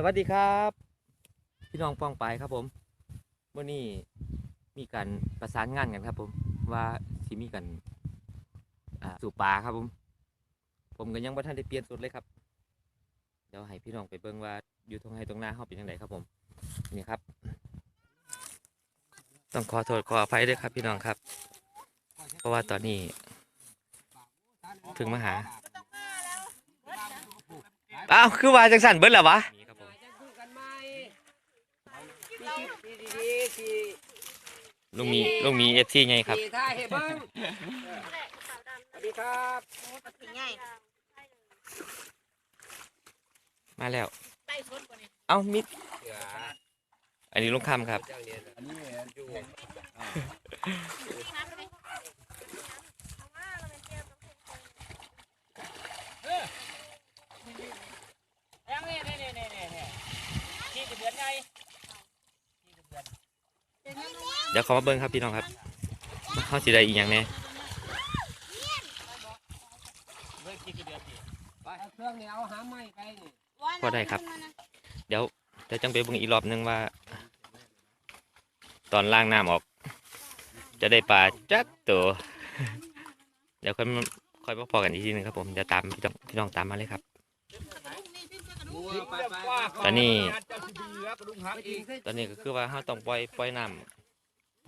สวัสดีครับ พี่น้องป้องไปครับผมวันนี้มีการประสานงานกันครับผมว่าสิมีกันสู่ปลาครับผม ผมก็ยังบ่ทันได้เปลี่ยนสุดเลยครับเดี๋ยวให้พี่น้องไปเบิ่งว่าอยู่ตรงไหนตรงหน้าเฮาเป็นยังไงครับผมนี่ครับ ต้องขอโทษขออภัยด้วยครับพี่น้องครับ เพราะว่าตอนนี้เพิ่งมาหาอ้าวคือว่าจังสันเบิดแล้ววะ ลุงมีลุงมีเอฟซีไงครับสี่ท่าเฮ้เบิ้งสวัสดีครับมาแล้ว เอ้ามิดอันนี้ลุงคำครับยังนี่นี่นี่นี่นี่ขี้จะเดือนไงขี้จะเดือน เดี๋ยวขอมาเบิ้งครับพี่น้องครับเขาสิได้อีกอย่างแน่เฮ้ยขี้จะเดือนสิไปเอาเครื่องนี่เอาหาไม้ไปนี่พอได้ครับ เดี๋ยวเดี๋ยวจังไปเบิ้งอีกรอบนึงว่า ตอนล่างน้ำออก จะได้ปลาจักตัวเดี๋ยวค่อยมาค่อยมาพอกันอีกทีหนึงครับผมเดี๋ยวตามพี่น้องพี่น้องตามมาเลยครับตอนนี้ ตอนนี้ก็คือว่าเราต้องปล่อยปล่อยน้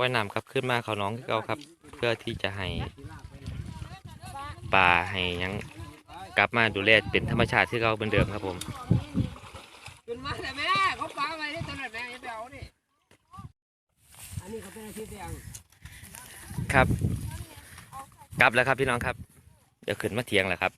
ำปล่อยน้ำครับขึ้นมาเขาน้องที่เก่าครับ เพื่อที่จะให้ปลาให้หยังกลับมาดูแลเป็นธรรมชาติที่เราเหมือนเดิมครับผมขึ้นมาแต่แม่เขาปาไว้ที่ตลาดแม่ยังไปเอานี่อันนี้เขาเป็นอาชีพเดียงครับ กลับแล้วครับพี่น้องครับ เดี๋ยวขึ้นมาเทียงแล้วครับ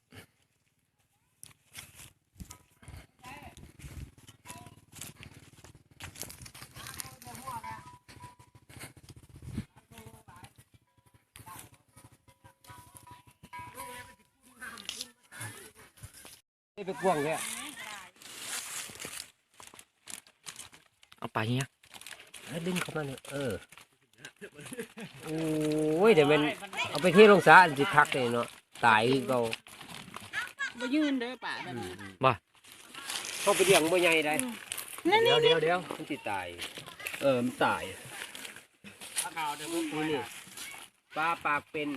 นี่ไปกวางเนี่ยเอาไปเนี้ยดึงเข้ามาเนี่ยเออโอ้ยเดี๋ยวมันเอาไปที่โรงสาอันสิคักเลยเนาะตายคือเขามายืนเด้อป่าแบบนี้เขาไปเลี้ยงบ่ใหญ่ได้นั่นนี่เดี๋ยวเดี๋ยวมันสิตาย เออมันตายข่าวเดี๋ยวผมนี่นี่ปลาปากเป็น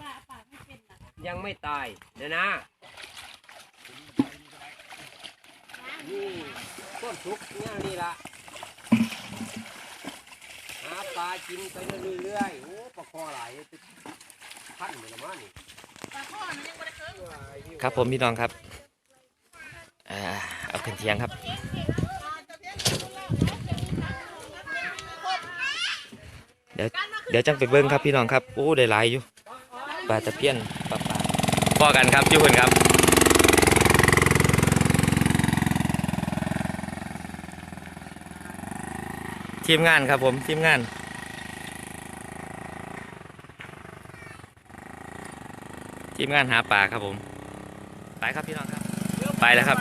ป่าป่าไม่เป็นนะยังไม่ตายนะนะ นี่ต้นทุกเนี่ยนี่ละหาปลากินไปเรื่อยๆโอ้ปลาคอหลายพันเลยละมั้งนี่ป่าข้อนั้นยังไม่ได้เคยครับผมพี่น้องครับอ่าเอาขึ้นเทียงครับเดี๋ยวเดี๋ยวจังไปเบิ้งครับพี่น้องครับโอ้ได้หลายอยู่ปลาตะเพียนปลาปลาพอกันครับอยุ่คนครับ ทีมงานครับผมทีมงาน ทีมงานหาปลาครับผม ไปครับพี่น้องครับ ไปแล้วครับ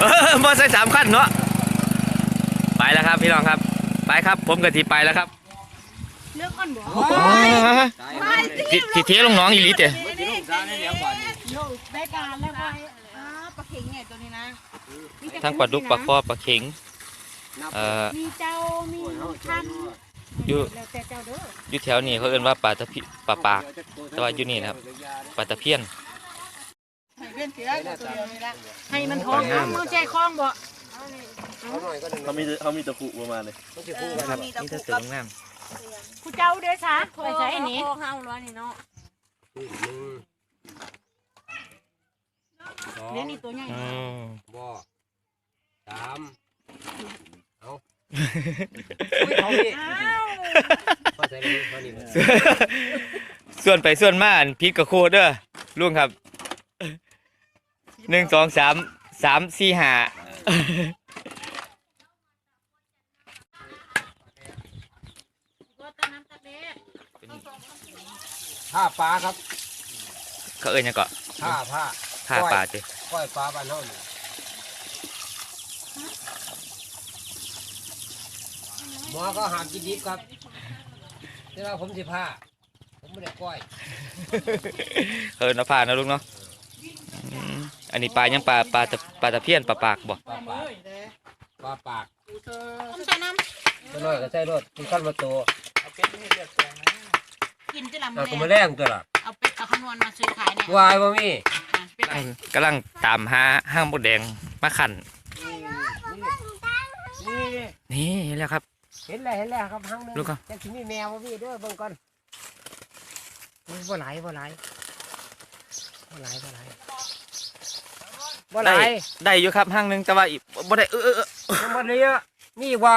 เออมอไซค์สามขั้นเนาะไปแล้วครับพี่น้องครับ ไปครับ ผมกับทีไปแล้วครับเลือกก้อนบ่ทีทีเทลงน้องอีหลิเตะโยได้การแล้วไปอ่าปลาเข็งไงตัวนี้นะมีแต่ทั้งปลาดุกปลาคอปลาเข็ง เอ่อ มีเจ้า มีคันอยู่ แล้วแต่เจ้าเด้ออยู่แถวนี้เขาเอิ้นว่าปลาตะพิปลาปาก แต่ว่าอยู่นี่นะครับ ปลาตะเพียน ให้เว้นเสียตัวเดียวนี่ละให้มันท้องมือใจคล้องบ่เขามีเขามีตะกุประมาณเลยนะครับนี่ถ้าเสืองามผู้เจ้าเด้อซะไปใช้อันนี้ ห้าร้อยนี่เนาะเดี๋ยวนี้ตัวใหญ่อืมบ่สาม เอาเขาพี่อ้าวเขาใส่ไปเขานี่ส่วนไปส่วนมาอันพิษกับโคเด้อลุงครับหนึ่งสองสามสามสี่ห้าก็ตะน้ำตะเบ็ดผ้าปลาครับเขาเอิ้นหยังเกาะผ้าผ้าท่าปลาเจ้ก้อยปลาบ้านเฮานี่ หมอก็หามกินดิบครับแต่ว่าผมสิผ้าผมไม่ได้ก้อยเอิ้นเอาผ่านนะลุงเนาะอืมอันนี้ปลายังปลาปลาตะปลาตะเพียนปลาปากบ่ปลาปากปลาปากต้มใส่น้ตัวน้อยก็ใส่รถกินข้าวมาโตำกินที่ลำเอาแรก็มาแรงตัวละเอาเป็ดเอาขนวนมาซื้อขายเนี่ยวายบ่มีอะเป็ดกำลังตามหาห้างมดแดงมาขันนี่นี่เห็นแล้วครับ เห็นแล้วเห็นแล้วครับหังหนึงลูกครับ จะสิมีแมวบ่มีเด้อเบิ่งก่อนโอ้ยบ่หลายบ่หลายบ่หลายบ่หลายบ่หได้ลายได้อยู่ครับห้างหนึงแต่ว่าอีกบ่ได้เออเออเออยังบ่เหลยอะนี่อีกว่า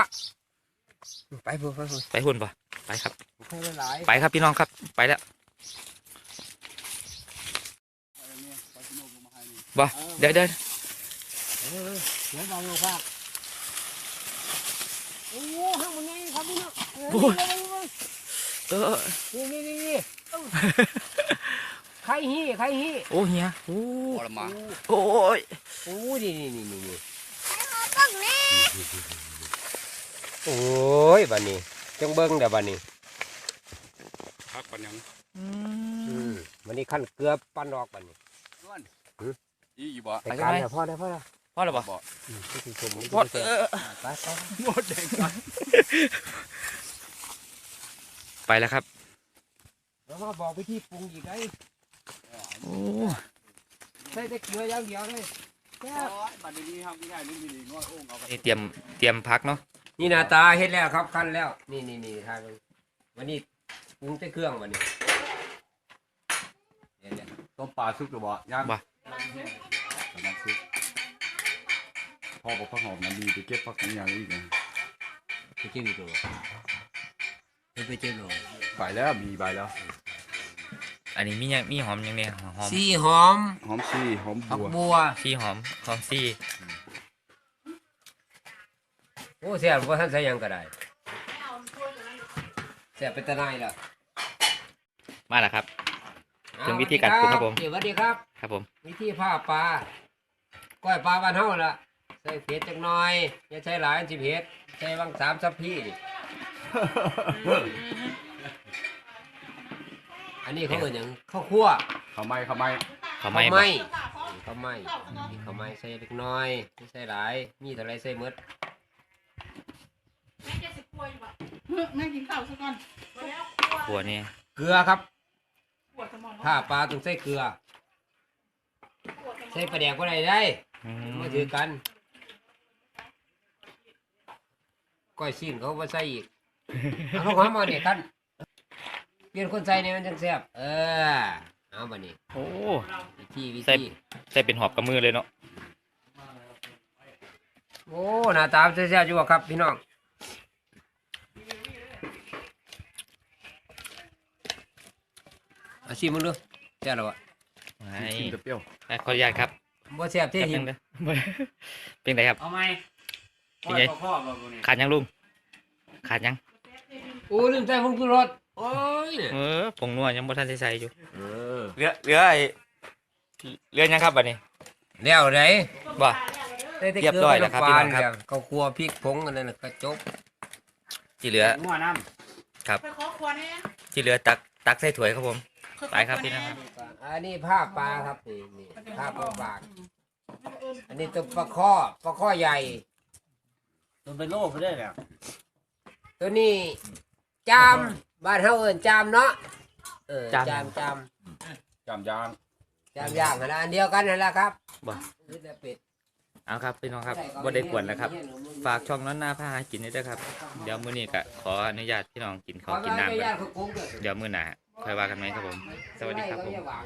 ไปพุ่นไปพุ่นไปหุ่นป่ะไปครับไปหลายไปครับพี่น้องครับไปแล้วบ่เดี๋ยวเดี๋ยวเออเดี๋ยวเราลงภาค โอ้ห้างมันไงครับพี่น้องเออเออเออนี่นี่นี่นี่ไข่ฮีไข่ฮีโอ้เฮียโอ้พอละมาโอ้ยโอ้นี่นี่นี่นี่นี่โอ้ยบัดนี้จังเบิ้งเดี๋ยวบัดนี้พักปันยังอือืมมบัดนี้ขั้นเกลือปันดอกบัดนี้อีอยู่บ่ไปการแล้วพ่อได้พ่อแล้ว พ่อหรอบ่บ่อืมที่ชมพ่อเออไปไปหมดแดงไปแล้วครับแล้วมาบอกวิธีปรุงอีกไงโอ้ใส่แต่เกลืออย่างเดียวเลยแซ่บบัดนี้ทำที่ได้นี่มีงอโอ่งเอานี่เตรียมเตรียมพักเนาะนี่หน้าตาเฮ็ดแล้วครับขั้นแล้ว นี่นี่นี่ทางวันนี้ปรุงแต่เครื่องวันนี้เนี่ยเนี่ยต้มปลาซุปหรือบ่ย่างบ่กำลังซุป พ่อบอกผักหอมมันดีไปเก็บผักอย่างอีกนะไปจิ้มตัวไปจิ้มตัวไปแล้วมีใบแล้ว อันนี้มีหยังมีหอมยังเนี่ยหอมสีหอมหอมชีหอมผักบัวบัวซี่หอมหอมซี่โอ้เสียบว่าท่านใส่หยังก็ได้เสียบเป็นตะไนล่ะมาแล้วครับ ถึงวิธีการปรุงครับผมสวัสดีครับ ครับผม วิธีผ้าปลาก้อยปลาบ้านเฮาล่ะใส่เผ็ดจักหน่อยอย่าใช้หลายสิเผ็ดใช้บางสามสัพพี่นี่อันนี้เขาเอิ้นหยังข้าวคั่วข้าวไหม้ข้าวไหม้เขาไม่ข้าวบ่ไหม้ข้าวไหม้นี่ข้าวไหม้ใส่เล็กน้อยไม่ใส่หลายมีเท่าไรใส่หมดแม่กินข้าวซะก่อนหัวนี่เกลือครับปวดสมองถ้าปลาต้องใส่เกลือใส่ปลาแดกก็ได้ได้อืม มาถือกัน ก้อยชิ้นเขามาใส่อีกเอาลงหอมมาเนี่ยท่านเปลี่ยนคนใส่เนี่ยมันจังแซ่บเออเอาบัดนี้โอ้ วิธีวิใส่ ธีใส่เป็นหอบกับมือเลยเนาะโอ้หน้าตาแซ่บๆอยู่อะครับพี่น้องเอาชิมมึงดูแซ่บแล้ววะไอ้ชิมแต่เปรี้ยว ขออนุญาตครับบ่แซ่บที่แป๊บหินึมงเด้อเป็นไงครับเอาไหม เป็นไงพ่อเราตัวนี้ขาดยังลุงขาดยังโอ้ลืมใส่ผงชูรสโอ้ยเออผงนัวยังบ่ทันได้ใส่อยู่เออเหลือเหลือไอ้เหลือยังครับบัดนี้แล้วไหนบ่ได้แต่เรียบร้อยแล้วครับพี่น้องครับข้าวคั่วพริกผงอันนั้นน่ะกระจกที่เหลืองัวน้ไปขอควรเนี่ยที่เหลือตักตักใส่ถ้วยครับผมไปครับพี่นะครับอันนี้ผ้าปลาครับนี่นี่ผ้าปลาปากอันนี้ตัวปลาข้อปลาข้อใหญ่ำตัวเป็นโรคไปได้เนี่ยตัวนี้จามบ้านเฮาเอิ้นจามเนาะเออจาม จามจามจามยางจามย่างนั่นล่ะอันเดียวกันนั่นแหละครับบ่นี่แต่เป็ดเอาครับพี่น้องครับบ่ได้กวนแล้วครับ ฝากช่องนั้นหน้าผ้าหากินด้วยเด้อครับ เดี๋ยวมื้อนี้ก็ขออนุญาตพี่น้องกินข้าวกินน้ำไปก่อนย่างเขาโกงเด้อเดี๋ยวมื้อหน้าค่อยว่ากันไหมครับผม สวัสดีครับผมไอย่าหวาง